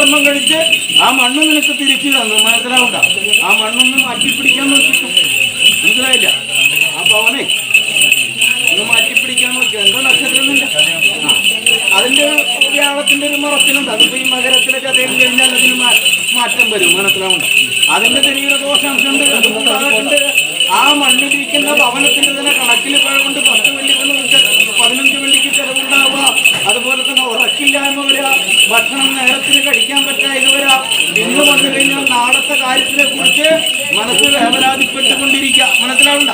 കർമ്മം കഴിച്ച് ആ മണ്ണ് നിനക്ക് തിരിച്ചു തന്നു. മനസ്സിലാവണ്ട ആ മണ്ണൊന്ന് മാറ്റിപ്പിടിക്കാൻ നോക്കിക്കോ. മനസ്സിലായില്ല? ആ അവനെ ഒന്ന് മാറ്റിപ്പിടിക്കാൻ നോക്കി എന്തോ നക്ഷത്രമില്ല അതിന്റെ വ്യാഴത്തിന്റെ ഒരു മറത്തിനുണ്ട് അതിപ്പോ ഈ മകരത്തിലെ ചതയിൽ കഴിഞ്ഞാൽ അതിന് മാറ്റം വരും. മനസ്സിലാവണ്ട അതിന്റെ ചെറിയൊരു ദോഷാംശമുണ്ട്. അതുകൊണ്ട് ആ മണ്ണിലിരിക്കുന്ന ഭവനത്തിന്റെ തന്നെ കണക്കിൽ കൊണ്ട് പത്ത് വെള്ളിക്ക് പതിനഞ്ച് വെള്ളിക്ക് ചെലവുണ്ടാവുക. അതുപോലെ തന്നെ ഉറക്കില്ലായ്മ വരിക ഭക്ഷണം നേരത്തിന് കഴിക്കാൻ പറ്റാതെ ഇന്ന് വന്നു കഴിഞ്ഞാൽ നാളത്തെ കാര്യത്തിനെ കുറിച്ച് മനസ്സിൽ വേവലാതിപ്പെട്ടുകൊണ്ടിരിക്കുക മനസ്സിലാവണ്ട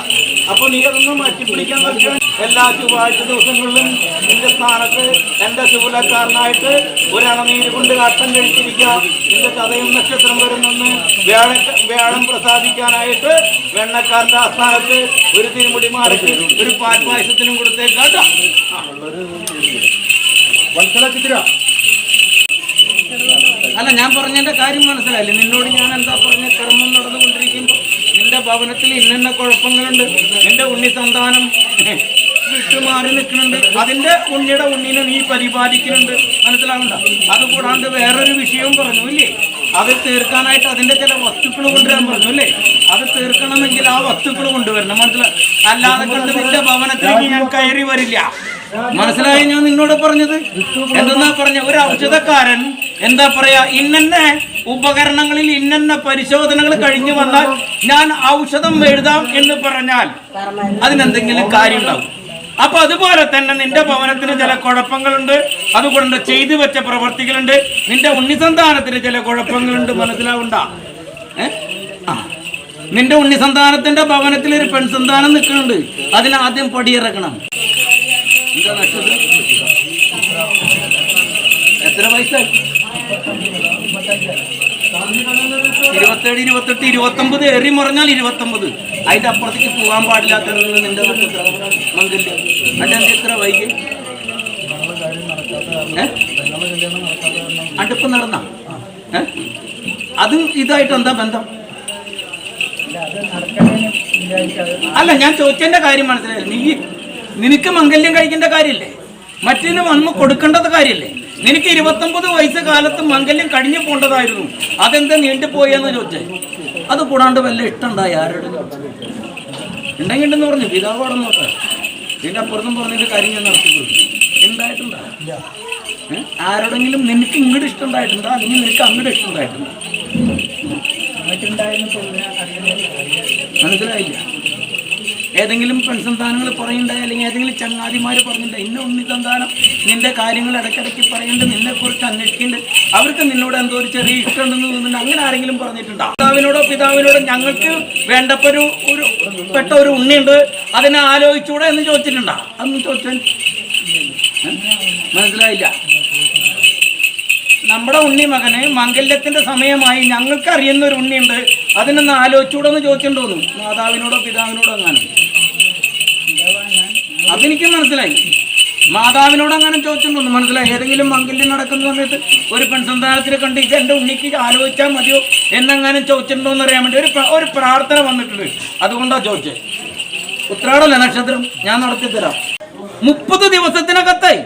അപ്പൊ നീ അതൊന്നും മാറ്റിപ്പിടിക്കാൻ പറ്റുക എല്ലാ ചൊവ്വാഴ്ച ദിവസങ്ങളിലും നിന്റെ സ്ഥാനത്ത് എന്റെ ചുവലക്കാരനായിട്ട് ഒരണനീര് കൊണ്ട് കട്ടം കഴിച്ചിരിക്കുക. നിന്റെ കഥയും നക്ഷത്രം വരുന്നെന്ന് വ്യാഴ വ്യാഴം പ്രസാദിക്കാനായിട്ട് വെണ്ണക്കാരന്റെ ആസ്ഥാനത്ത് ഒരു തിരുമുടി മാറിച്ച് ഒരു പാൽപായസത്തിനും കൊടുത്തേക്കാട്ടോ അല്ല ഞാൻ പറഞ്ഞതിന്റെ കാര്യം മനസ്സിലായില്ലേ? നിന്നോട് ഞാൻ എന്താ പറഞ്ഞ കർമ്മം നടന്നുകൊണ്ടിരിക്കുമ്പോൾ നിന്റെ ഭവനത്തിൽ ഇന്നിന്ന കുഴപ്പങ്ങളുണ്ട്. എന്റെ ഉണ്ണി സന്താനം വിട്ടുമാറി നിൽക്കുന്നുണ്ട്. അതിന്റെ ഉണ്ണിയുടെ ഉണ്ണിനെ നീ പരിപാലിക്കുന്നുണ്ട്. മനസ്സിലാവണ്ട അതുകൂടാണ്ട് വേറൊരു വിഷയവും പറഞ്ഞു ഇല്ലേ? അത് തീർക്കാനായിട്ട് അതിന്റെ ചില വസ്തുക്കൾ കൊണ്ടുവരാൻ പറഞ്ഞു അല്ലേ അത് തീർക്കണമെങ്കിൽ ആ വസ്തുക്കൾ കൊണ്ടുവരണം. മനസ്സിലായി അല്ലാതെ കണ്ട് നിന്റെ ഭവനത്തിലേക്ക് ഞാൻ കയറി വരില്ല. മനസ്സിലായി ഞാൻ നിന്നോട് പറഞ്ഞത്? എന്തെന്നാ പറഞ്ഞ ഒരു ഔഷധക്കാരൻ എന്താ പറയാ ഇന്നന്ന ഉപകരണങ്ങളിൽ ഇന്നന്ന പരിശോധനകൾ കഴിഞ്ഞു വന്നാൽ ഞാൻ ഔഷധം എഴുതാം എന്ന് പറഞ്ഞാൽ അതിനെന്തെങ്കിലും കാര്യം ഉണ്ടാവും അപ്പൊ അതുപോലെ തന്നെ നിന്റെ ഭവനത്തിന് ചില കുഴപ്പങ്ങളുണ്ട്. അതുകൊണ്ട് ചെയ്തു വെച്ച പ്രവർത്തികളുണ്ട്. നിന്റെ ഉണ്ണിസന്താനത്തിന് ചില കുഴപ്പങ്ങളുണ്ട്. മനസ്സിലാവണ്ട? നിന്റെ ഉണ്ണിസന്താനത്തിന്റെ ഭവനത്തിൽ ഒരു പെൺസന്താനം നിൽക്കുന്നുണ്ട്. അതിനാദ്യം പടിയിറക്കണം. എന്താ എത്ര വയസ്സായി ഇരുപത്തേഴ് ഇരുപത്തെട്ട് ഇരുപത്തൊമ്പത്. എറി മറിഞ്ഞാൽ ഇരുപത്തൊമ്പത്. അതിന്റെ അപ്പുറത്തേക്ക് പോകാൻ പാടില്ലാത്ത നിന്റെ നക്ഷത്രം മംഗല്യം? എത്ര വൈകി? അടുപ്പ് നടന്ന? അത് ഇതായിട്ട് എന്താ ബന്ധം? അല്ല ഞാൻ ചോദിച്ചതിന്റെ കാര്യം മനസ്സിലായി. നീ നിനക്ക് മംഗല്യം കഴിക്കേണ്ട കാര്യമില്ലേ? മറ്റേ വന്ന് കൊടുക്കേണ്ടത് കാര്യമില്ലേ? നിനക്ക് ഇരുപത്തൊമ്പത് വയസ്സ് കാലത്ത് മംഗല്യം കഴിഞ്ഞു പോകേണ്ടതായിരുന്നു അതെന്താ നീണ്ടുപോയെന്ന് ചോദിച്ചേ? അത് കൂടാണ്ട് വല്ല ഇഷ്ടമുണ്ടായി ആരോട്? ഉണ്ടെങ്കിൽ ഉണ്ടെന്ന് പറഞ്ഞു. പിതാവ് അവിടെ നോക്കാം. പിന്നെ അപ്പുറത്തും പറഞ്ഞിട്ട് കാര്യം ഞാൻ നടത്തി കൊടുക്കും. ഉണ്ടായിട്ടുണ്ടോ? ആരോടെങ്കിലും നിനക്ക് ഇങ്ങോട്ട് ഇഷ്ടം ഉണ്ടായിട്ടുണ്ടോ അല്ലെങ്കിൽ നിനക്ക് അങ്ങോട്ട് ഇഷ്ടം ഉണ്ടായിട്ടുണ്ടോ മനസ്സിലായില്ല. ഏതെങ്കിലും പെൺസന്താനങ്ങൾ പറയുണ്ടായി അല്ലെങ്കിൽ ഏതെങ്കിലും ചങ്ങാതിമാർ പറഞ്ഞിട്ടുണ്ട് ഇന്ന ഉണ്ണി സന്താനം നിന്റെ കാര്യങ്ങൾ ഇടയ്ക്കിടയ്ക്ക് പറയുന്നുണ്ട് നിന്നെക്കുറിച്ച് അന്വേഷിക്കേണ്ടത് അവർക്ക് നിന്നോട് എന്തോ ഒരു ചെറിയ ഇഷ്ടം ഇഷ്ടമുണ്ടെന്ന് തോന്നുന്നുണ്ട്. അങ്ങനെ ആരെങ്കിലും പറഞ്ഞിട്ടുണ്ടോ? പിതാവിനോടോ പിതാവിനോടോ ഞങ്ങൾക്ക് വേണ്ടപ്പോ ഒരു പെട്ട ഒരു ഉണ്ണിയുണ്ട്. അതിനെ ആലോചിച്ചൂടെ എന്ന് ചോദിച്ചിട്ടുണ്ടോ? അതൊന്നും ചോദിച്ചാൽ? മനസ്സിലായില്ല. നമ്മുടെ ഉണ്ണി മകന് മംഗല്യത്തിന്റെ സമയമായി ഞങ്ങൾക്ക് അറിയുന്ന ഒരു ഉണ്ണിയുണ്ട്. അതിനൊന്ന് ആലോചിച്ചൂടെ എന്ന് ചോദിച്ചിട്ടുണ്ടോന്നു മാതാവിനോടോ പിതാവിനോടോ അങ്ങനെ അതെനിക്ക് മനസ്സിലായി. മാതാവിനോട് അങ്ങനെ ചോദിച്ചിട്ടുണ്ട്? മനസ്സിലായി. ഏതെങ്കിലും മംഗല്യം നടക്കുന്ന സമയത്ത് ഒരു പെൺസന്താനത്തിൽ കണ്ട് ഇത് എന്റെ ഉണ്ണിക്ക് ആലോചിച്ചാൽ മതിയോ എന്നെങ്ങാനും ചോദിച്ചിട്ടുണ്ടോ എന്ന് അറിയാൻ വേണ്ടി ഒരു ഒരു പ്രാർത്ഥന വന്നിട്ടുണ്ട്. അതുകൊണ്ടാണ് ചോദിച്ചത് ഉത്രാടല്ലേ നക്ഷത്രം? ഞാൻ നടത്തി തരാം മുപ്പത് ദിവസത്തിനകത്തായി.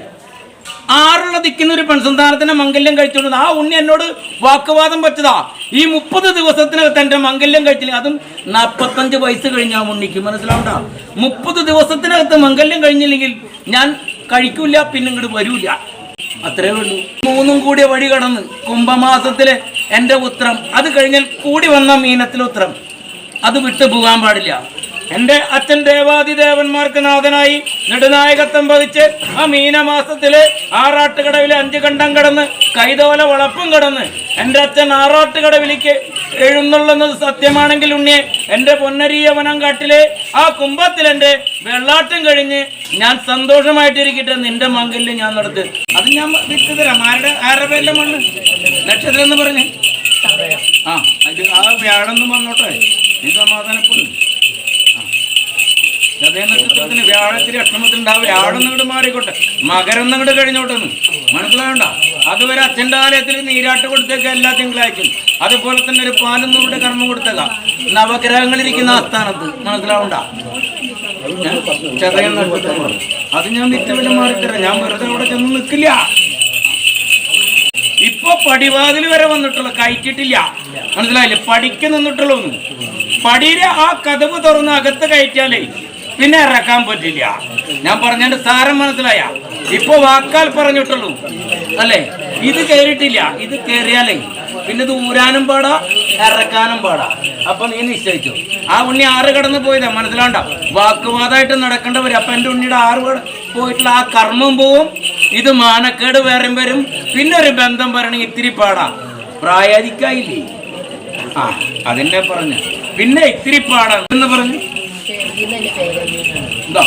ആറുള്ള ദിക്കുന്ന ഒരു പെൺസന്താനത്തിന്റെ മംഗല്യം കഴിച്ചുകൊണ്ട് ആ ഉണ്ണി എന്നോട് വാക്കുവാദം പറ്റതാ ഈ മുപ്പത് ദിവസത്തിനകത്ത് തന്റെ മംഗല്യം കഴിച്ചില്ല അതും നാൽപ്പത്തഞ്ച് വയസ്സ് കഴിഞ്ഞ ആ ഉണ്ണിക്ക് മനസ്സിലാവണ്ട. മുപ്പത് ദിവസത്തിനകത്ത് മംഗല്യം കഴിഞ്ഞില്ലെങ്കിൽ ഞാൻ കഴിക്കൂല പിന്നെ ഇങ്ങോട്ട് വരൂല. അത്രേ ഉള്ളൂ. മൂന്നും കൂടിയ വഴി കടന്ന് കുംഭമാസത്തിലെ എന്റെ ഉത്രം. അത് കഴിഞ്ഞാൽ കൂടി വന്ന മീനത്തിലെ ഉത്രം. അത് വിട്ടു പോകാൻ പാടില്ല. എന്റെ അച്ഛൻ ദേവാദിദേവന്മാർക്ക് നാഥനായി നെടുനായകത്വം വഹിച്ച് ആ മീനമാസത്തിൽ ആറാട്ടുകടവിലെ അഞ്ച് കണ്ടം കടന്ന് കൈതോല വളപ്പും കടന്ന് എന്റെ അച്ഛൻ ആറാട്ടുകടവിലേക്ക് എഴുന്നള്ളുന്നത് സത്യമാണെങ്കിൽ ഉണ്ണിയെ എന്റെ പൊന്നരിയ വനം കാട്ടിലെ ആ കുംഭത്തിൽ എന്റെ വെള്ളാട്ടം കഴിഞ്ഞ് ഞാൻ സന്തോഷമായിട്ടിരിക്കട്ടെ നിന്റെ മംഗല്യം ഞാൻ നടത്ത്. അത് ഞാൻ വിട്ടു തരാം. ആരുടെ ആരുടെ പേരിലെ മണ്ണ്? നക്ഷത്രം എന്ന് പറഞ്ഞേ. ആ അത് ആ വ്യാഴം വന്നോട്ടെ. നീ സമാധാനപ്പെടും. അതേ നക്ഷത്രത്തിന് അക്ഷമത്തിൽ ഉണ്ടാവും വ്യാഴം നിങ്ങോട്ട് മാറിക്കോട്ടെ. മകരം നിങ്ങോട്ട് കഴിഞ്ഞോട്ടെന്ന്. മനസ്സിലാവണ്ട അതുവരെ അച്ഛന്റെ ആലയത്തിൽ നീരാട്ട് കൊടുത്തേക്ക എല്ലാ തിങ്കളാഴ്ചയും. അതുപോലെ തന്നെ ഒരു പാലൊന്നുകൂടെ കർമ്മം കൊടുത്തക നവഗ്രഹങ്ങളിരിക്കുന്ന ആസ്ഥാനത്ത്. സ്ഥാനത്ത് മനസ്സിലാവണ്ട ചെറിയ അത് ഞാൻ വിറ്റവില മാറിത്തരാം. ഞാൻ വെറുതെ അവിടെ ചെന്ന് നിൽക്കില്ല. ഇപ്പൊ പടിവാതിൽ വരെ വന്നിട്ടുള്ള കയറ്റിട്ടില്ല മനസ്സിലായില്ലേ? പടിക്ക് നിന്നിട്ടുള്ളൂ പടിയിലെ ആ കഥവ് തുറന്ന് അകത്ത് കയറ്റിയാലേ പിന്നെ ഇറക്കാൻ പറ്റില്ല. ഞാൻ പറഞ്ഞതിന്റെ സാരം മനസ്സിലായ? ഇപ്പൊ വാക്കാൽ പറഞ്ഞിട്ടുള്ളൂ. അല്ലേ? ഇത് കയറിയിട്ടില്ല ഇത് കയറിയാലേ പിന്നെ ഇത് ഊരാനും പാടാ ഇറക്കാനും പാടാ. അപ്പൊ നീ നിശ്ചയിച്ചു. ആ ഉണ്ണി ആറ് കടന്ന് പോയതാ മനസ്സിലാണ്ട വാക്കുവാദമായിട്ട് നടക്കേണ്ടവര് അപ്പൊ എന്റെ ഉണ്ണിയുടെ ആറ് പോയിട്ടുള്ള ആ കർമ്മം പോവും. ഇത് മാനക്കേട് വേറെ വരും. പിന്നെ ഒരു ബന്ധം പറയണെങ്കിൽ ഇത്തിരി പാടാ. പ്രായാധിക്കായില്ലേ? ആ അതെന്നെ പറഞ്ഞു. പിന്നെ ഇത്തിരി പാടാ. എന്ന് പറഞ്ഞു ഇതാ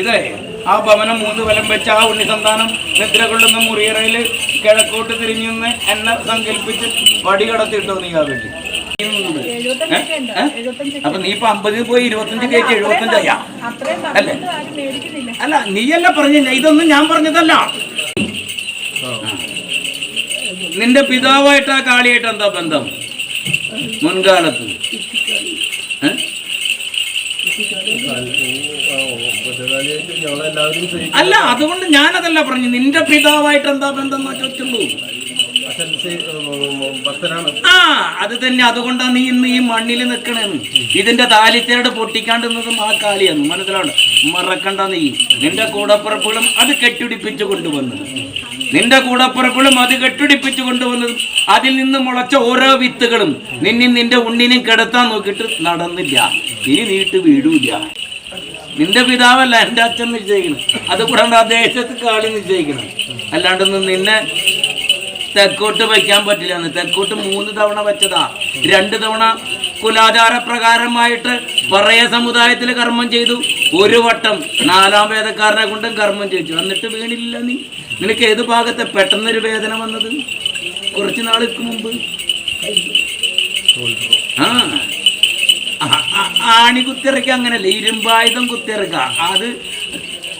ഇതേ ആ ഭവനം മൂന്ന് വലം വെച്ച് ആ ഉണ്ണിസന്താനം നിദ്ര കൊള്ളുന്ന മുറിയറയിൽ കിഴക്കോട്ട് തിരിഞ്ഞു നിന്ന് എന്നെ സങ്കല്പിച്ച് വടി കടത്തിയിട്ടോ നീ ആ വേണ്ടി? അപ്പൊ നീ ഇപ്പൊ അമ്പതിൽ പോയി ഇരുപത്തഞ്ച് കയറ്റി എഴുപത്തഞ്ചായ അല്ലേ? അല്ല നീയല്ല പറഞ്ഞില്ല? ഇതൊന്നും ഞാൻ പറഞ്ഞതല്ല. നിന്റെ പിതാവായിട്ട് ആ കാളിയായിട്ട് എന്താ ബന്ധം? മുൻകാലത്ത്. ഏ? അല്ല അതുകൊണ്ട് ഞാനതല്ല പറഞ്ഞു. നിന്റെ പിതാവായിട്ട് എന്താ ബന്ധം ചോദിച്ചുള്ളൂ ആ അത് തന്നെ. അതുകൊണ്ടാണ് നീ ഇന്ന് ഈ മണ്ണിൽ നിൽക്കണേ ഇതിന്റെ താലിത്തേട് പൊട്ടിക്കാണ്ടുന്നതും ആ കാലിയാണ് മനസ്സിലാണ് മറക്കണ്ട നീ. നിന്റെ കൂടപ്പുറപ്പുകളും അത് കെട്ടിടിപ്പിച്ചു കൊണ്ടുവന്നത്. നിന്റെ കൂടപ്പുറപ്പുകളും അത് കെട്ടിടിപ്പിച്ചു കൊണ്ടുവന്നതും. അതിൽ നിന്ന് മുളച്ച ഓരോ വിത്തുകളും നിന്നും നിന്റെ ഉണ്ണിനും കിടത്താൻ നോക്കിയിട്ട് നടന്നില്ല. ഇനി നീട്ട് വീഴൂല നിന്റെ പിതാവല്ല എന്റെ അച്ഛൻ നിശ്ചയിക്കണം. അത് കൂടാണ്ട് ആ ദേശത്ത് കാളി നിശ്ചയിക്കണം. അല്ലാണ്ടൊന്നും നിന്നെ തെക്കോട്ട് വയ്ക്കാൻ പറ്റില്ല തെക്കോട്ട് മൂന്ന് തവണ വെച്ചതാ. രണ്ട് തവണ കുലാചാര പ്രകാരമായിട്ട് പറയ സമുദായത്തിൽ കർമ്മം ചെയ്തു. ഒരു വട്ടം നാലാം വേദക്കാരനെ കൊണ്ടും കർമ്മം ചെയ്തു. എന്നിട്ട് വീണില്ല നീ. നിനക്ക് ഏത് ഭാഗത്തെ പെട്ടെന്നൊരു വേദന വന്നത്? കുറച്ച് നാൾക്ക് മുമ്പ്. ആ- ആണി കുത്തിറക്കുക അങ്ങനെയല്ല ഇരുമ്പായുധം കുത്തിറക്കുക. അത്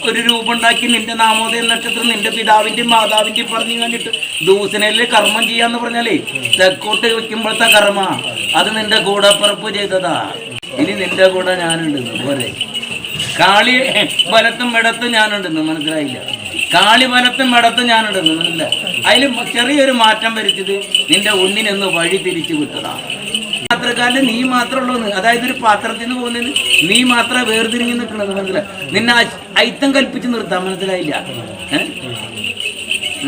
ഒരു രൂപം ഉണ്ടാക്കി നിന്റെ നാമോദയ നക്ഷത്രം നിന്റെ പിതാവിന്റെയും മാതാവിന്റെയും പറഞ്ഞു കണ്ടിട്ട് ദൂസനയിൽ കർമ്മം ചെയ്യാന്ന് പറഞ്ഞാലേ തെക്കോട്ട് വെക്കുമ്പോഴത്തെ കർമ്മ. അത് നിന്റെ കൂടപ്പുറപ്പ് ചെയ്തതാ. ഇനി നിന്റെ കൂടെ ഞാനുണ്ട്. പോരെ. കാളി വലത്തും ഇടത്തും ഞാനുണ്ടെന്ന് മനസ്സിലായില്ല? കാളി വലത്തും ഇടത്തും ഞാനുണ്ടെന്ന് മനസ്സിലായി? അതിൽ ചെറിയൊരു മാറ്റം വരുത്തിയത് നിന്റെ ഉണ്ണിനൊന്ന് വഴി തിരിച്ചു വിട്ടതാ. യാത്രക്കാരിൽ നീ മാത്രമുള്ളൂ അതായത് ഒരു പാത്രത്തിൽ നിന്ന് പോകുന്നതിന് നീ മാത്രമേ വേർതിരിഞ്ഞ് നിൽക്കണത് മനസ്സിലായി നിന്നെ ഐത്തം കൽപ്പിച്ച് നിർത്താൻ മനസ്സിലായില്ല.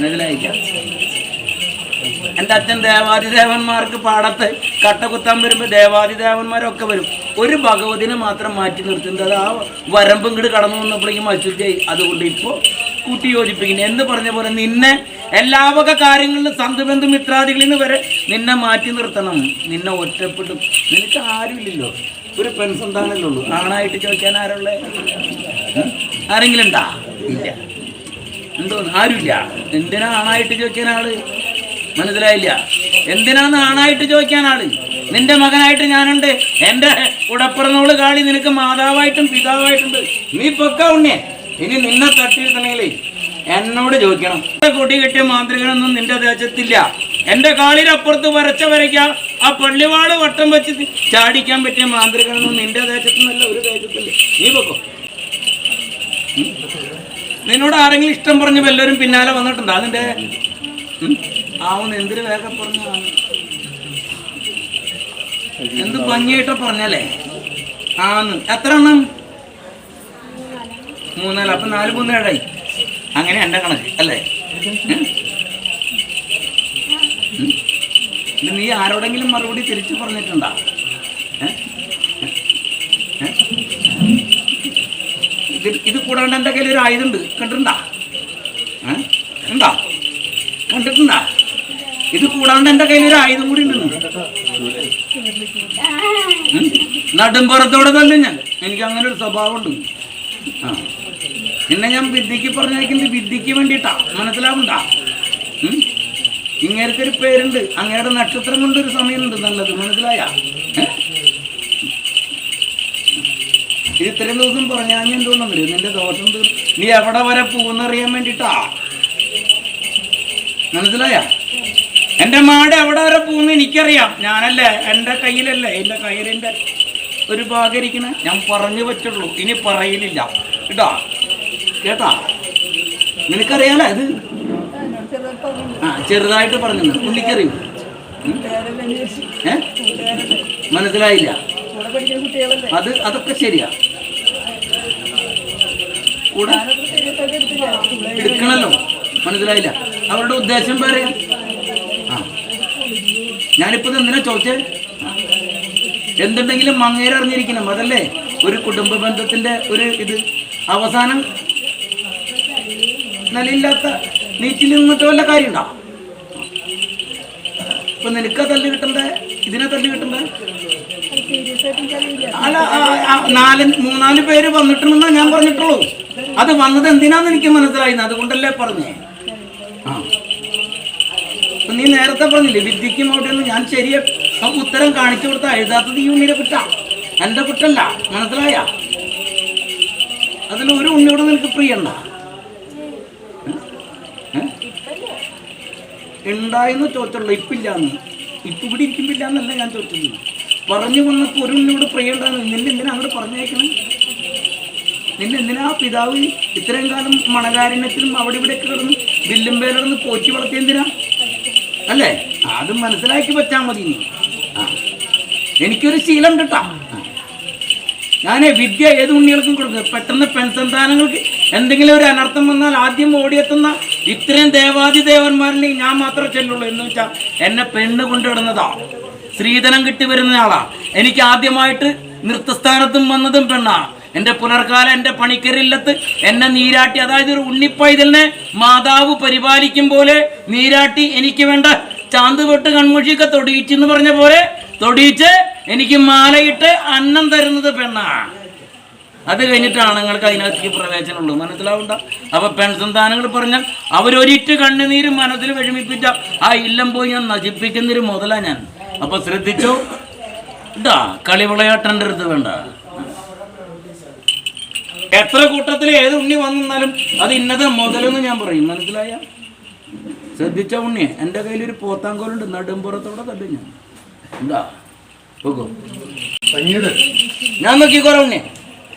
മനസ്സിലായില്ല. എന്റെ അച്ഛൻ ദേവാദിദേവന്മാർക്ക് പാടത്ത് കട്ട കുത്താൻ വരുമ്പോൾ ദേവാദിദേവന്മാരൊക്കെ വരും. ഒരു ഭഗവതിനെ മാത്രം മാറ്റി നിർത്തുന്നത് ആ വരമ്പും ഇങ്ങോട്ട് കടന്നു വന്നപ്പോഴേക്കും മത്സരിച്ചായി അതുകൊണ്ട് ഇപ്പോൾ കൂട്ടി യോജിപ്പിക്കുന്നു. എന്ന് പറഞ്ഞ പോലെ നിന്നെ എല്ലാ വക കാര്യങ്ങളിലും സന്ധുബന്ധു മിത്രാദികളിൽ നിന്ന് വരെ നിന്നെ മാറ്റി നിർത്തണം. നിന്നെ ഒറ്റപ്പെടും. നിനക്ക് ആരുമില്ലല്ലോ. ഒരു പെൺസന്താനല്ലേ ഉള്ളൂ. ആണായിട്ട് ചോദിക്കാൻ ആരുള്ളേ? ആരെങ്കിലും ഉണ്ടാ? ഇല്ല. എന്തോ ആരുമില്ല. എന്തിനാ ആണായിട്ട് ചോദിക്കാൻ ആൾ? മനസ്സിലായില്ല. എന്തിനാന്ന് ആണായിട്ട് ചോദിക്കാൻ ആൾ? നിന്റെ മകനായിട്ട് ഞാനുണ്ട്. എന്റെ ഉടപ്പിറന്നോൾ കാളി നിനക്ക് മാതാവായിട്ടും പിതാവായിട്ടുണ്ട്. നീ പൊക്ക ഉണ്ണേ ഇനി നിന്നെ തട്ടിയിരുത്തണെങ്കിലേ എന്നോട് ചോദിക്കണം. എന്റെ കൊടി കിട്ടിയ മാന്ത്രികനൊന്നും നിന്റെ ദേശത്തില്ല. എന്റെ കാളിലപ്പുറത്ത് വരച്ച വരയ്ക്ക ആ പള്ളിവാൾ വട്ടം വെച്ച് ചാടിക്കാൻ പറ്റിയ മാന്ത്രികനൊന്നും നിന്റെ ദേശത്തുനിന്നല്ല ഒരു ദേശത്തില്ല. നീ പൊക്കോ. നിന്നോട് ആരെങ്കിലും ഇഷ്ടം പറഞ്ഞ് വല്ലവരും പിന്നാലെ വന്നിട്ടുണ്ടോ? അതിന്റെ ആവുന്ന എന്തിനു വേഗം പറഞ്ഞ എന്ത് ഭംഗിയായിട്ട് പറഞ്ഞല്ലേ? ആന്ന്. എത്ര എണ്ണം? മൂന്നാൽ. അപ്പൊ നാല് മൂന്ന് ഏഴായി അങ്ങനെ എന്റെ കണക്ക് അല്ലേ? ഇത് നീ ആരോടെങ്കിലും മറുപടി തിരിച്ചു പറഞ്ഞിട്ടുണ്ടോ? ഇത് ഇത് കൂടാണ്ട് എന്റെ കയ്യിൽ ഒരു ആയുധമുണ്ട്. കണ്ടിട്ടുണ്ടാ? കണ്ടിട്ടുണ്ടോ? കണ്ടിട്ടുണ്ടാ? ഇത് കൂടാണ്ട് എന്റെ കയ്യിൽ ഒരു ആയുധം കൂടി ഉണ്ട് നടുമ്പുറത്തോടെ തന്നെ ഞാൻ. എനിക്ക് അങ്ങനെ ഒരു സ്വഭാവമുണ്ട്. ആ. പിന്നെ ഞാൻ വിദ്യക്ക് പറഞ്ഞിരിക്കുന്നത് വിദ്യക്ക് വേണ്ടിയിട്ടാ. മനസ്സിലാവണ്ട? ഇങ്ങനത്തെ ഒരു പേരുണ്ട്. അങ്ങയുടെ നക്ഷത്രം ഒരു സമയമുണ്ട് നല്ലത്. മനസ്സിലായ? ഇത് ഇത്രയും ദിവസം പറഞ്ഞാൽ ഞാൻ തോന്നുന്നില്ല നിന്റെ ദോഷം നീ എവിടെ വരെ പോകുന്നറിയാൻ വേണ്ടിട്ടാ മനസ്സിലായ? എന്റെ മാട് എവിടെ വരെ പോകുന്നു എനിക്കറിയാം. ഞാനല്ലേ? എന്റെ കയ്യിലല്ലേ? എന്റെ കയ്യിലിന്റെ ഒരു ഭാഗം ഇരിക്കണേ? ഞാൻ പറഞ്ഞു പറ്റുള്ളൂ. ഇനി പറയലില്ല. കേട്ടാ? കേട്ടാ? നിനക്കറിയാലോ ഇത്? ആ ചെറുതായിട്ട് പറഞ്ഞു പുള്ളിക്കറിയും? ഏ? മനസ്സിലായില്ല. അത് അതൊക്കെ ശരിയാ. കൂടെ? എടുക്കണല്ലോ. മനസ്സിലായില്ല. അവരുടെ ഉദ്ദേശം പറയാ ആ. ഞാനിപ്പോ ഇത് എന്തിനാ ചോദിച്ചേ? എന്തുണ്ടെങ്കിലും മങ്ങേരറിഞ്ഞിരിക്കണം അതല്ലേ? ഒരു കുടുംബ ബന്ധത്തിന്റെ ഒരു ഇത്. അവസാനം നിലയില്ലാത്ത നീറ്റിൽ നിന്നിട്ട് വല്ല കാര്യമുണ്ടോ? ഇപ്പൊ നിനക്ക് തല്ല് കിട്ടണ്ടേ? ഇതിനെ തല്ല് കിട്ടണ്ടേ? അല്ല നാല് മൂന്നാൽ പേര് വന്നിട്ടുണ്ടെന്നാ ഞാൻ പറഞ്ഞിട്ടുള്ളൂ. അത് വന്നത് എന്തിനാന്ന് എനിക്ക് മനസ്സിലായിരുന്നു അതുകൊണ്ടല്ലേ പറഞ്ഞേ. ആ. നീ നേരത്തെ പറഞ്ഞില്ലേ വിദ്യക്കും അവിടെയൊന്നും ഞാൻ ശരിയ ഉത്തരം കാണിച്ചു കൊടുത്ത എഴുതാത്തത് ഈ ഉണ്ണിയുടെ കുട്ട എന്റെ കുട്ടല്ല മനസ്സിലായ? അതിൽ ഒരു ഉണ്ണിയോട് നിനക്ക് പ്രിയണ്ട ഉണ്ടായെന്ന് ചോദിച്ചുള്ളൂ ഇപ്പില്ലാന്ന് ഇപ്പൊ ഇവിടെ ഇരിക്കുമ്പില്ല എന്നല്ല ഞാൻ ചോദിച്ചത്. പറഞ്ഞു വന്നപ്പോൾ ഒരു ഉണ്ണിയോട് പ്രിയണ്ടാന്ന് നിന്നെ എന്തിനാ അങ്ങോട്ട് പറഞ്ഞേക്കണം നിന്നെ എന്തിനാ പിതാവ് ഇത്രയും കാലം മണകാരണ്യത്തിലും അവിടെ ഇവിടെ കിടന്ന് വില്ലും പേരിടന്ന് പോറ്റി വളർത്തിയെന്തിനാ അല്ലേ? അത് മനസ്സിലാക്കി വെച്ചാൽ മതി നീ എനിക്കൊരു ശീലം കിട്ടാം ഞാനേ വിദ്യ ഏത് ഉണ്ണികൾക്കും കൊടുക്കുക പെട്ടെന്ന് പെൺസന്താനങ്ങൾക്ക് എന്തെങ്കിലും ഒരു അനർത്ഥം വന്നാൽ ആദ്യം ഓടിയെത്തുന്ന ഇത്രയും ദേവാദി ദേവന്മാരിൽ ഞാൻ മാത്രമേ ചെല്ലുള്ളൂ. എന്ന് വെച്ചാൽ എന്നെ പെണ്ണ് കൊണ്ടുവിടുന്നതാ. സ്ത്രീധനം കിട്ടി വരുന്ന ആളാ എനിക്ക് ആദ്യമായിട്ട് നൃത്തസ്ഥാനത്തും വന്നതും പെണ്ണാ. എന്റെ പുലർക്കാലം എന്റെ പണിക്കരില്ലത്ത് എന്നെ നീരാട്ടി അതായത് ഒരു ഉണ്ണിപ്പൈതലിനെ മാതാവ് പരിപാലിക്കും പോലെ നീരാട്ടി എനിക്ക് വേണ്ട ചാന്ത് തൊട്ട് കൺമുഷിയൊക്കെ തൊടിയിച്ചെന്ന് പറഞ്ഞ പോലെ തൊടിയിച്ച് എനിക്ക് മാലയിട്ട് അന്നം തരുന്നത് പെണ്ണാ. അത് കഴിഞ്ഞിട്ട് ആണുങ്ങൾക്ക് അതിനകത്തേക്ക് പ്രവേശനമുള്ളൂ മനസ്സിലാവണ്ട അപ്പൊ പെൺസന്താനങ്ങൾ പറഞ്ഞാൽ അവരൊരിറ്റ് കണ്ണുനീര് മനസ്സിൽ വിഷമിപ്പിച്ച ആ ഇല്ലം പോയി ഞാൻ നശിപ്പിക്കുന്നൊരു മുതലാ ഞാൻ. അപ്പൊ ശ്രദ്ധിച്ചോ? ഇതാ കളി വിളയാട്ടന്റെ അടുത്ത് വേണ്ട. എത്ര കൂട്ടത്തിൽ ഏത് ഉണ്ണി വന്നാലും അത് ഇന്നത് മുതലെന്ന് ഞാൻ പറയും. മനസ്സിലായ? ശ്രദ്ധിച്ച ഉണ്ണി? എന്റെ കയ്യിൽ ഒരു പോത്താങ്കോലുണ്ട്. നടുമ്പുറത്തോടെ തല്ലും ഞാൻ. എന്താ ഞാൻ നോക്കിക്കോറ ഉണ്ണി.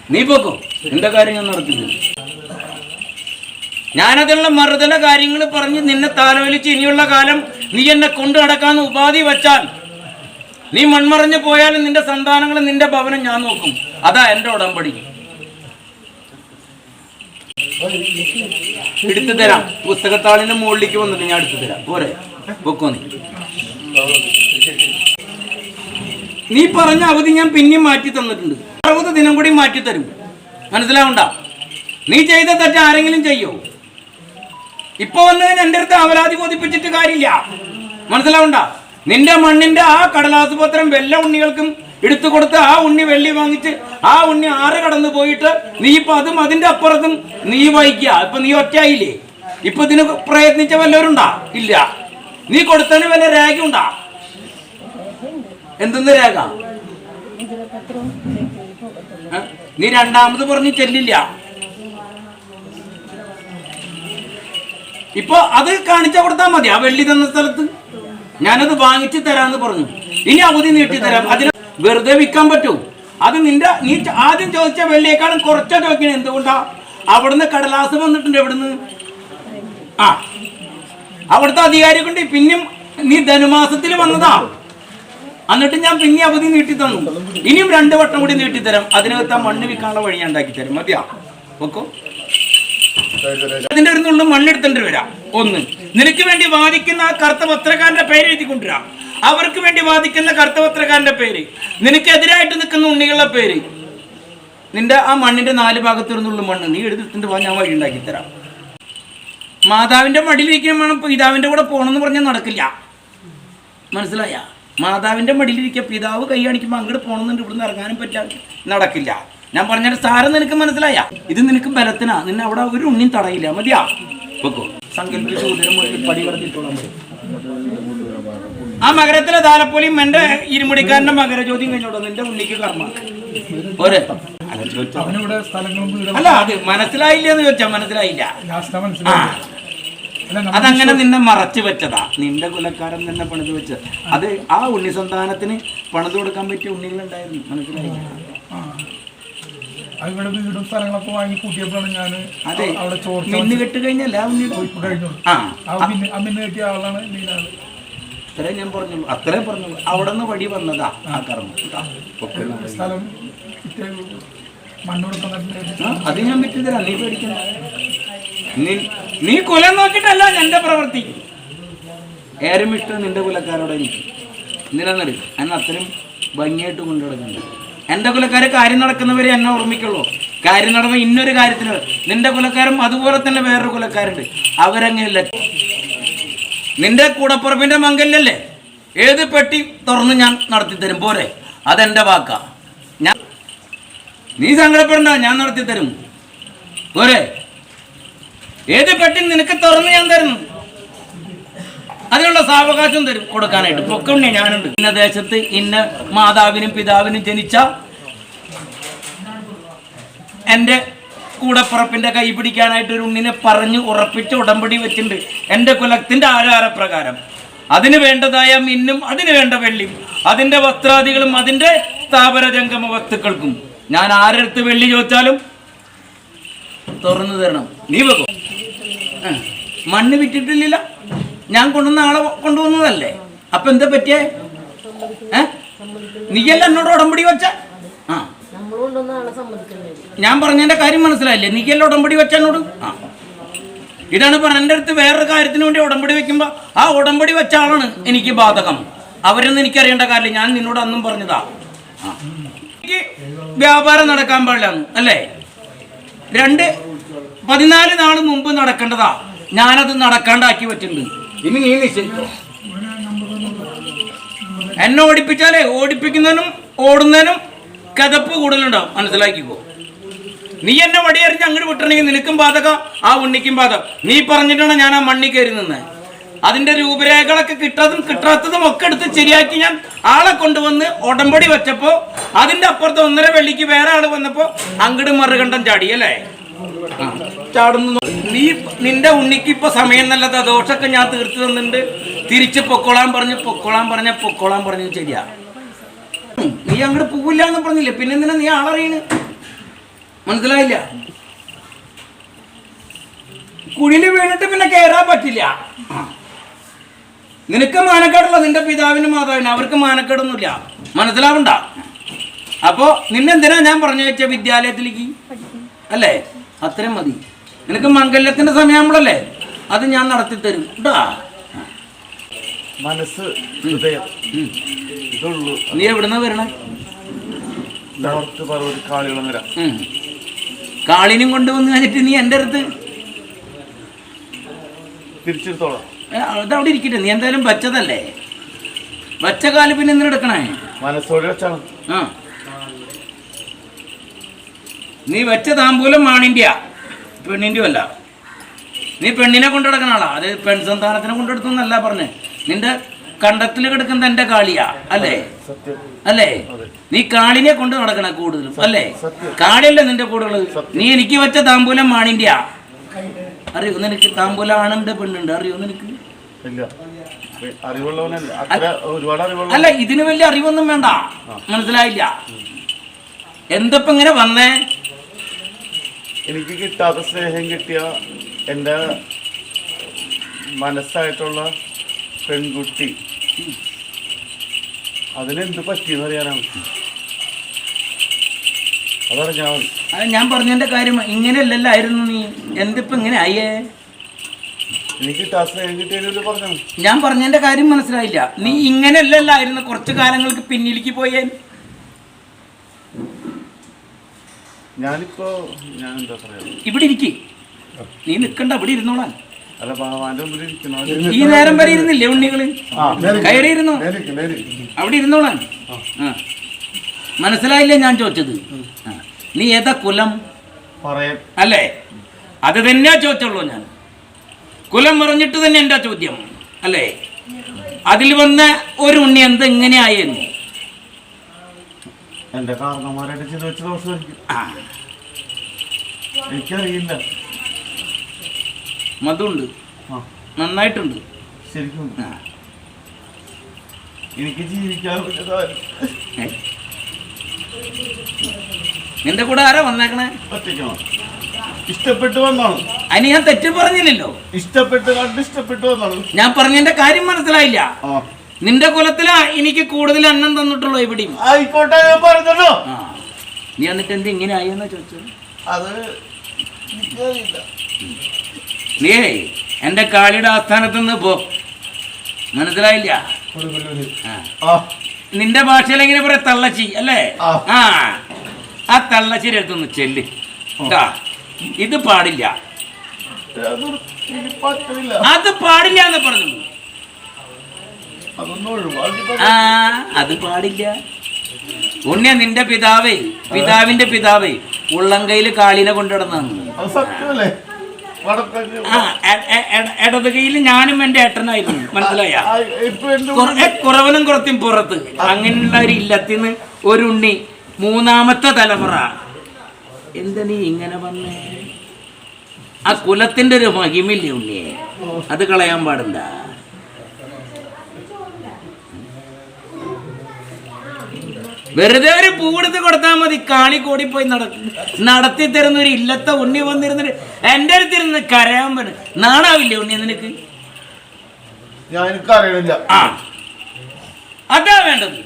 നീ പോക്കോ. എന്റെ കാര്യം ഞാൻ നടത്തില്ല ഞാനതിനുള്ള മറുതല കാര്യങ്ങൾ പറഞ്ഞ് നിന്നെ താലോലിച്ച് ഇനിയുള്ള കാലം നീ എന്നെ കൊണ്ടു നടക്കാന്ന് ഉപാധി വച്ചാൽ നീ മൺമറഞ്ഞു പോയാലും നിന്റെ സന്താനങ്ങളും നിന്റെ ഭവനം ഞാൻ നോക്കും. അതാ എന്റെ ഉടമ്പടി. എടുത്തു തരാം. പുസ്തകത്താളിന്റെ മുകളിലേക്ക് വന്നിട്ട് ഞാൻ എടുത്തു തരാം. പോരെ. പൊക്കോ നീ. നീ പറഞ്ഞ അവധി ഞാൻ പിന്നെയും മാറ്റി തന്നിട്ടുണ്ട്. അറുപത് ദിനം കൂടി മാറ്റി തരും. മനസ്സിലാവണ്ട? നീ ചെയ്ത തെറ്റ് ആരെങ്കിലും ചെയ്യോ? ഇപ്പൊ വന്ന് എന്റെ അടുത്ത് അവലാതി ബോധിപ്പിച്ചിട്ട് കാര്യമില്ല. മനസ്സിലാവണ്ട? നിന്റെ മണ്ണിന്റെ ആ കടലാസ് വെല്ല ഉണ്ണികൾക്കും എടുത്തു കൊടുത്ത് ആ ഉണ്ണി വെള്ളി വാങ്ങിച്ച് ആ ഉണ്ണി ആറ് കടന്നു പോയിട്ട് നീ ഇപ്പൊ അതും അതിന്റെ അപ്പുറത്തും നീ വായിക്കുക ഇപ്പൊ നീ ഒറ്റയായില്ലേ? ഇപ്പൊ ഇതിന് പ്രയത്നിച്ച വല്ലവരുണ്ടാ ഇല്ല. നീ കൊടുത്തതിന് വല്ല രേഖ ഉണ്ടാ എന്തെന്ന് രേഖ? നീ രണ്ടാമത് പറഞ്ഞ് ചെല്ലില്ല. ഇപ്പൊ അത് കാണിച്ചു കൊടുത്താൽ മതി. ആ വെള്ളി തന്ന സ്ഥലത്ത് ഞാനത് വാങ്ങിച്ചു തരാന്ന് പറഞ്ഞു. ഇനി അവധി നീട്ടി തരാം. അതിന് വെറുതെ വിൽക്കാൻ പറ്റൂ. അത് നിന്റെ നീ ആദ്യം ചോദിച്ച വെള്ളിയേക്കാളും കുറച്ചാ ചോദിക്കണേ എന്തുകൊണ്ടാ? അവിടുന്ന് കടലാസ് വന്നിട്ടുണ്ട് എവിടുന്ന് ആ. അവിടുത്തെ അധികാരി കൊണ്ട് പിന്നെയും നീ ധനുമാസത്തിൽ വന്നതാ. എന്നിട്ട് ഞാൻ പിന്നെ അവധി നീട്ടി തന്നു. ഇനിയും രണ്ട് വട്ടം കൂടി നീട്ടി തരാം. അതിനകത്ത് ആ മണ്ണ് വിൽക്കാനുള്ള വഴി ഞാൻ ഉണ്ടാക്കി തരും. മതിയാ? ഓക്കോ അതിന്റെ ഒരു നുള്ളു മണ്ണെടുത്തേണ്ടി വരാം. ഒന്ന് നിനക്ക് വേണ്ടി വാദിക്കുന്ന ആ കറുത്ത പത്രക്കാരന്റെ പേര് എഴുതി കൊണ്ടുവരാം അവർക്ക് വേണ്ടി വാദിക്കുന്ന കറുത്ത പത്രക്കാരന്റെ പേര് നിനക്കെതിരായിട്ട് നിൽക്കുന്ന ഉണ്ണികളുടെ പേര്. നിന്റെ ആ മണ്ണിന്റെ നാല് ഭാഗത്ത് ഒരു നുള്ളു മണ്ണ്. നീ എടുത്തിട്ട് പോകാൻ ഞാൻ വഴി ഉണ്ടാക്കി തരാം. മാതാവിന്റെ മടിയിലിരിക്കാൻ വേണം. പിതാവിന്റെ കൂടെ പോകണമെന്ന് പറഞ്ഞാൽ നടക്കില്ല. മനസ്സിലായ? മാതാവിന്റെ മടിയിലിരിക്കുക. പിതാവ് കൈ കാണിക്കുമ്പോൾ അങ്ങോട്ട് പോകണമെന്നുണ്ട് ഇവിടുന്ന് ഇറങ്ങാനും പറ്റാ നടക്കില്ല. ഞാൻ പറഞ്ഞ സാരം നിനക്ക് മനസ്സിലായ? ഇത് നിനക്ക് ബലത്തിനാ. നിന്നെ അവിടെ ഒരു ഉണ്ണിയും തടയില്ല. മതിയാ? വെക്കോ സങ്കല്പിച്ച് ഉദരം ആ മകരത്തിലെ താലപ്പൊലിയും എന്റെ ഇരുമുടിക്കാരന്റെ മകരജ്യോതിയും കഴിഞ്ഞോളൂ നിന്റെ ഉണ്ണിക്ക് കർമ്മ. പോരെ. അല്ല അത് മനസ്സിലായില്ല. എന്ന് ചോദിച്ചാ മനസ്സിലായില്ല ലാസ്റ്റ് ആ മനസ്സിലായി അല്ല, നമ്മൾ അതങ്ങനെ നിന്നെ മറച്ചു വെച്ചതാ. നിന്റെ കുലക്കാരൻ നിന്നെ പണിത് വെച്ചത് അത് ആ ഉണ്ണി സന്താനത്തിന് പണിത് കൊടുക്കാൻ പറ്റിയ ഉണ്ണികളുണ്ടായിരുന്നു. മനസ്സിലായി ഇവിടെ വീടും സ്ഥലങ്ങളൊക്കെ വാങ്ങി കൂട്ടിയപ്പോഴാണ് ഞാൻ അവിടെ ചോർച്ച മിന്ന് കെട്ട് കഴിഞ്ഞല്ല ഉണ്ണി? ഇപ്പൊ കഴിഞ്ഞു. ആ. ആ മിന്ന് കെട്ടിയ ആളാണ് അത്രേ ഞാൻ പറഞ്ഞുള്ളൂ. അത്രേ പറഞ്ഞുള്ളൂ. അവിടെ നിന്ന് വഴി വന്നതാ ആ കർമ്മം. സ്ഥലം അത് ഞാൻ പറ്റില്ല നീ പേടിക്കണ്ട. നീ കുലം നോക്കിയിട്ടല്ല എന്റെ പ്രവൃത്തി. ഏറെ ഇഷ്ടം നിന്റെ കുലക്കാരോട് എനിക്ക്. എന്തിനാന്നറിയും എന്നെ അത്രയും ഭംഗിയായിട്ട് കൊണ്ടു നടക്കുന്നുണ്ട് എന്റെ കുലക്കാര് കാര്യം നടക്കുന്നവരെ എന്നെ ഓർമ്മിക്കുള്ളൂ. കാര്യം നടന്ന ഇന്നൊരു കാര്യത്തിന് നിന്റെ കുലക്കാരും അതുപോലെ തന്നെ വേറൊരു കുലക്കാരുണ്ട്. അവരങ്ങനെയല്ല. നിന്റെ കൂടപ്പുറപ്പിന്റെ മംഗല്യല്ലേ? ഏത് പെട്ടി തുറന്ന് ഞാൻ നടത്തി തരും പോരെ. അതെന്റെ വാക്കാ. ഞാൻ നീ സങ്കടപ്പെടണ്ട ഞാൻ നടത്തി തരും പോരെ. ഏത് പെട്ടി നിനക്ക് തുറന്ന് ഞാൻ തരുന്നു? അതിനുള്ള സാവകാശം തരും കൊടുക്കാനായിട്ട്. പൊക്കണ്ണേ ഞാനുണ്ട്. ഇന്ന ദേശത്ത് ഇന്ന മാതാവിനും പിതാവിനും ജനിച്ച എന്റെ കൂടപ്പുറപ്പിന്റെ കൈ പിടിക്കാനായിട്ട് ഒരു ഉണ്ണിനെ പറഞ്ഞ് ഉറപ്പിച്ച് ഉടമ്പടി വെച്ചിണ്ട് എന്റെ കുലത്തിന്റെ ആചാരപ്രകാരം. അതിന് വേണ്ടതായ മിന്നും അതിന് വേണ്ട വെള്ളിയും അതിന്റെ വസ്ത്രാദികളും അതിന്റെ സ്ഥാപന ജംഗമ വസ്തുക്കൾക്കും. ഞാൻ ആരടുത്ത് വെള്ളി ചോദിച്ചാലും തുറന്നു തരണം. നീ വെക്കോ. മണ്ണ് വിറ്റിട്ടില്ല ഞാൻ കൊണ്ടുവന്ന ആളെ കൊണ്ടുവന്നതല്ലേ? അപ്പൊ എന്താ പറ്റിയേ? നീയല്ല എന്നോട് ഉടമ്പടി വെച്ച? ആ. ഞാൻ പറഞ്ഞതിന്റെ കാര്യം മനസ്സിലായില്ലേ? നീയല്ല ഉടമ്പടി വെച്ച എന്നോട്? ആ. ഇതാണ് പറഞ്ഞ എന്റെ അടുത്ത് വേറൊരു കാര്യത്തിന് വേണ്ടി ഉടമ്പടി വെക്കുമ്പോ ആ ഉടമ്പടി വെച്ച ആളാണ് എനിക്ക് ബാധകം. അവരൊന്നും എനിക്കറിയേണ്ട കാര്യമില്ല. ഞാൻ നിന്നോട് അന്നും പറഞ്ഞതാ. വ്യാപാരം നടക്കാൻ പാടില്ല അല്ലേ? രണ്ട് പതിനാല് നാൾ മുമ്പ് നടക്കേണ്ടതാ. ഞാനത് നടക്കാണ്ടാക്കി വെച്ചിട്ടുണ്ട്. ഇനി നീ നിശ്ചയിച്ചോ. എന്നെ ഓടിപ്പിച്ചാലേ ഓടിപ്പിക്കുന്നതിനും ഓടുന്നതിനും കഥപ്പ് കൂടുതലുണ്ടാവും. മനസ്സിലാക്കിക്കോ. നീ എന്നെ വടിയറിഞ്ഞ് അങ്ങോട്ട് വിട്ടണമെങ്കിൽ നിനക്കും ബാധകം ആ ഉണ്ണിക്കും ബാധകം നീ പറഞ്ഞിട്ടാണ് ഞാൻ ആ മണ്ണി കയറി നിന്നത് അതിന്റെ രൂപരേഖകളൊക്കെ കിട്ടാത്തതും കിട്ടാത്തതും ഒക്കെ എടുത്ത് ശരിയാക്കി ഞാൻ ആളെ കൊണ്ടുവന്ന് ഉടമ്പടി വെച്ചപ്പോ അതിന്റെ അപ്പുറത്ത് ഒന്നര വെള്ളിക്ക് വേറെ ആൾ വന്നപ്പോ അങ്ങട് മറുകണ്ഠം ചാടി അല്ലേ? ചാടുന്നു നീ നിന്റെ ഉണ്ണിക്ക് ഇപ്പൊ സമയം നല്ലത് ദോഷമൊക്കെ ഞാൻ തീർത്തു തന്നിട്ടുണ്ട്. തിരിച്ച് പൊക്കോളാൻ പറഞ്ഞ് പൊക്കോളാൻ പറഞ്ഞ പൊക്കോളാൻ പറഞ്ഞു ശരിയാ. നീ അങ്ങോട്ട് പോവില്ല എന്ന് പറഞ്ഞില്ലേ? പിന്നെ എന്തിനാ നീ ആളറിയണ്? മനസ്സിലായില്ല? കുഴിയിൽ വീണിട്ട് പിന്നെ കയറാൻ പറ്റില്ല. നിനക്ക് മാനക്കേടുള്ള നിന്റെ പിതാവിനും മാതാവിന് അവർക്ക് മാനക്കേടൊന്നുമില്ല. മനസ്സിലാവണ്ട? അപ്പോ നിന്നെന്തിനാ ഞാൻ പറഞ്ഞു വെച്ച വിദ്യാലയത്തിലേക്ക്? അല്ലേ? അത്രയും മതി. നിനക്ക് മംഗല്യത്തിന്റെ സമയമാകുമ്പോഴല്ലേ അത് ഞാൻ നടത്തി തരും. കേട്ടാ മനസ്സ് ഹൃദയം. ഇതുള്ളൂ. നീ എവിടുന്ന വരണേ? നോർത്ത് കാളികുളങ്ങര ഉം. കാളിനും കൊണ്ടുവന്ന് കഴിഞ്ഞിട്ട് നീ എന്റെ അടുത്ത് തിരിച്ചെടുത്തോളാം. അതവിടെ ഇരിക്കട്ടെ. നീ എന്തായാലും വച്ചതല്ലേ? വച്ച കാൽ പിന്നെ എന്തിനാ എടുക്കണേ? മനസ്സോടെ വെച്ചാണ്. ആ. നീ വെച്ച താമ്പൂലം മാണിന്റെയ പെണ്ണിന്റെ അല്ല. നീ പെണ്ണിനെ കൊണ്ടു ആളാ. അത് പെൺസന്താനത്തിനെ കൊണ്ടെടുത്തെന്നല്ല പറഞ്ഞ്. നിന്റെ കണ്ടത്തിൽ കിടക്കുന്ന എന്റെ കാളിയാ അല്ലേ? അല്ലേ? നീ കാളിനെ കൊണ്ട് നടക്കണ കൂടുതലും അല്ലേ? കാളിയല്ലേ നിന്റെ കൂടുതൽ നീ എനിക്ക് വെച്ച താമ്പൂലം മാണിന്റെയാ അറിയോ? നിനക്ക് താമ്പൂലം ആണുണ്ട് പെണ്ണുണ്ട്. അറിയോ നിനക്ക്? അല്ല ഇതിന് വലിയ അറിവൊന്നും വേണ്ട. മനസ്സിലായില്ല? എന്തപ്പോ ഇങ്ങനെ വന്നേ? എനിക്ക് കിട്ടാത്ത സ്നേഹം കിട്ടിയ എന്റെ മനസ്സായിട്ടുള്ള പെൺകുട്ടി. അതിനെന്ത് പറ്റിയെന്ന് അറിയാനാണ് അതറിഞ്ഞാൽ മതി. അത് ഞാൻ പറഞ്ഞതിന്റെ കാര്യം ഇങ്ങനെയല്ലല്ലോ ആയിരുന്നു നീ? എന്തിപ്പോ ഇങ്ങനെ ആയേ? എനിക്ക് പറഞ്ഞു ഞാൻ പറഞ്ഞതിന്റെ കാര്യം മനസ്സിലായില്ല. നീ ഇങ്ങനെയല്ലല്ലോ ആയിരുന്നു കുറച്ച് കാലങ്ങൾക്ക് പിന്നിലേക്ക് പോയേ ഞാനിപ്പോ ഞാൻ എന്താ പറയാ? ഇവിടെ ഇരിക്കേ. നീ നിക്കണ്ട ഇവിടെ ഇരുന്നോളാൻ. അല്ല ഭഗവാന്റെ മുമ്പിൽ ഇരിക്കുന്ന ഈ നേരം വരെ ഇരുന്നില്ലേ ഉണ്ണികൾ? കയറി ഇരുന്നോ? അവിടെ ഇരുന്നോളാൻ. മനസ്സിലായില്ലേ ഞാൻ ചോദിച്ചത്? നീ ഏതാ കുലം? അല്ലേ? അത് തന്നെയാ ചോദിച്ചുള്ളൂ ഞാൻ. കുലം പറഞ്ഞിട്ട് തന്നെ എന്റെ ചോദ്യം? അല്ലേ? അതിൽ വന്ന ഒരു ഉണ്ണി എന്ത് എങ്ങനെയായിരുന്നു എന്റെ കാരണന്മാരായിട്ട് ചെയ്ത് വെച്ച ദോഷമായിരിക്കും ആ എനിക്കറിയില്ല. മധുണ്ട്. നന്നായിട്ടുണ്ട്. ശരിക്കും. എനിക്ക് ജീവിക്കാൻ നിന്റെ കൂടെ ആരാ വന്നേക്കണേ? ഒറ്റയ്ക്കണോ ഇഷ്ടപ്പെട്ടു വന്നോ അതിന് ഞാൻ തെറ്റ് പറഞ്ഞില്ലല്ലോ. ഇഷ്ടപ്പെട്ട് കണ്ട് ഇഷ്ടപ്പെട്ട് വന്നാണ് ഞാൻ പറഞ്ഞതിന്റെ കാര്യം മനസ്സിലായില്ല. നിന്റെ കുലത്തിലാ എനിക്ക് കൂടുതൽ അന്നം തന്നിട്ടുള്ളൂ എവിടെയും ആയിക്കോട്ടെ ഞാൻ പറഞ്ഞല്ലോ. നീ എന്നിട്ട് എന്ത് ഇങ്ങനെ ആയെന്നാ ചോദിച്ചു അത് നീ എന്റെ കാളിയുടെ ആസ്ഥാനത്ത് നിന്ന് പോ. മനസ്സിലായില്ല? നിന്റെ ഭാഷയിൽ എങ്ങനെ പറയാ തള്ളച്ചി അല്ലേ? ആ. ആ. തള്ളച്ചിരി എടുത്തൊന്ന് ചെല്ല്. ഇത് പാടില്ല. അത് പാടില്ല എന്ന് പറഞ്ഞു. ആ അത് പാടില്ല. ഉണ്ണിയ നിന്റെ പിതാവേ പിതാവിന്റെ പിതാവേ ഉള്ളംകൈയിൽ കാളിനെ എ- ഇടത് കൈയിൽ ഞാനും എന്റെ ഏട്ടനായിരുന്നു മനസ്സിലായ? കുറവനും കുറത്തും പുറത്ത്. അങ്ങനെയുള്ള ഒരു ഇല്ലത്തിന്ന് ഒരു ഉണ്ണി മൂന്നാമത്തെ തലമുറ. എന്താ നീ ഇങ്ങനെ വന്നേ? ആ കുലത്തിന്റെ ഒരു മഹിമില്ലേ ഉണ്ണിയെ? അത് കളയാൻ പാടില്ല. വെറുതെ ഒരു പൂവെടുത്ത് കൊടുത്താൽ മതി. കാളി കൂടി പോയി നടത്തി തരുന്ന ഒരു ഇല്ലത്തെ ഉണ്ണി വന്നിരുന്നിട്ട് എന്റെ അടുത്തിരുന്ന് കരയാൻ പറ്റും നാണാവില്ലേ ഉണ്ണി നിനക്ക്? ആ. അതാ വേണ്ടത്.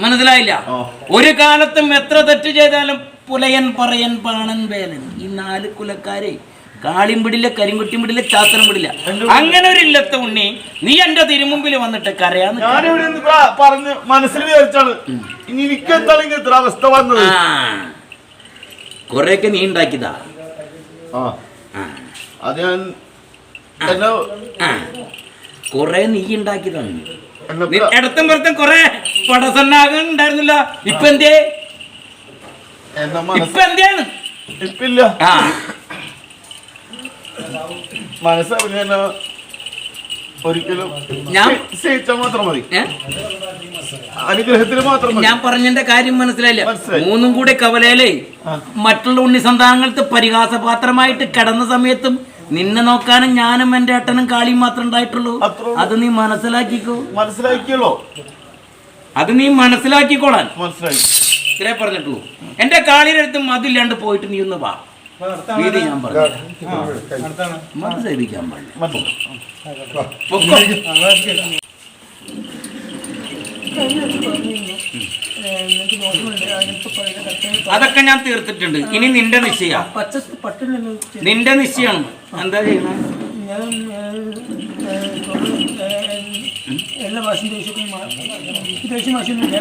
മനസ്സിലായില്ല? ഒരു കാലത്തും എത്ര തെറ്റ് ചെയ്താലും പുലയൻ പറയൻ പാണൻ വേലൻ. ഈ നാല് കുലക്കാരെ കാളിയും പിടില്ല കരിങ്കുട്ടിയും പിടില്ല ചാത്തനും പിടില്ല അങ്ങനെ ഒരു ഇല്ലത്ത ഉണ്ണി നീ എന്റെ തിരുമുമ്പിൽ വന്നിട്ട് കരയാന്ന് ഞാനിവിടെ പറഞ്ഞ് മനസ്സിൽ വിചാരിച്ചാണ്. ഇനി ഇത്ര അവസ്ഥ വന്നത്? കൊറേയൊക്കെ നീ ഉണ്ടാക്കിയതാ. അത് ഞാൻ കൊറേ നീ ഉണ്ടാക്കിയതാണ്. ഇടത്തും പുറത്തും കൊറേ പടസന്നാകം ഉണ്ടായിരുന്നില്ല ഇപ്പൊ എന്തേ ഇപ്പൊ എന്തേന്ന് ഇപ്പില്ല. ആ മനസ്സറിഞ്ഞ എന്നെ ഒരിക്കലും ഞാൻ- മാത്രം മതി? അനുഗ്രഹത്തിന് മാത്രം ഞാൻ പറഞ്ഞതിന്റെ കാര്യം മനസ്സിലായില്ല. മൂന്നും കൂടെ കവലയിലെ മറ്റുള്ള ഉണ്ണി സന്താനങ്ങൾക്ക് പരിഹാസപാത്രമായിട്ട് കിടന്ന സമയത്തും നിന്നെ നോക്കാനും ഞാനും എന്റെ ഏട്ടനും കാളിയും മാത്രം ഉണ്ടായിട്ടുള്ളൂ. അത് നീ മനസ്സിലാക്കിക്കോ. മനസ്സിലാക്കിയല്ലോ. അത് നീ മനസ്സിലാക്കിക്കോളാൻ. മനസ്സിലായി. ഇത്രേ പറഞ്ഞിട്ടുള്ളൂ. എന്റെ കാളിയുടെ അടുത്ത് മതില്ലാണ്ട് പോയിട്ട് നീ ഒന്ന് വാ. വീതി ഞാൻ പറഞ്ഞു. മത സേവിക്കാൻ പാടില്ല അതൊക്കെ ഞാൻ തീർത്തിട്ടുണ്ട്. ഇനി നിന്റെ നിശ്ചയ. നിന്റെ നിശ്ചയാണ് എന്താ ചെയ്യണം ഞാൻ എല്ലാ ഭാഷയും ദേശീയ ദേഷ്യം ഭാഷയൊന്നുമില്ല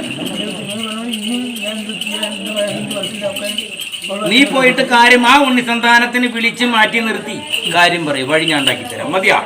ഞാൻ നീ പോയിട്ട് കാര്യം ആ ഉണ്ണി സന്താനത്തിന് വിളിച്ച് മാറ്റി നിർത്തി. കാര്യം പറയും വഴി ഞാൻ ഉണ്ടാക്കി തരാം. മതിയാ?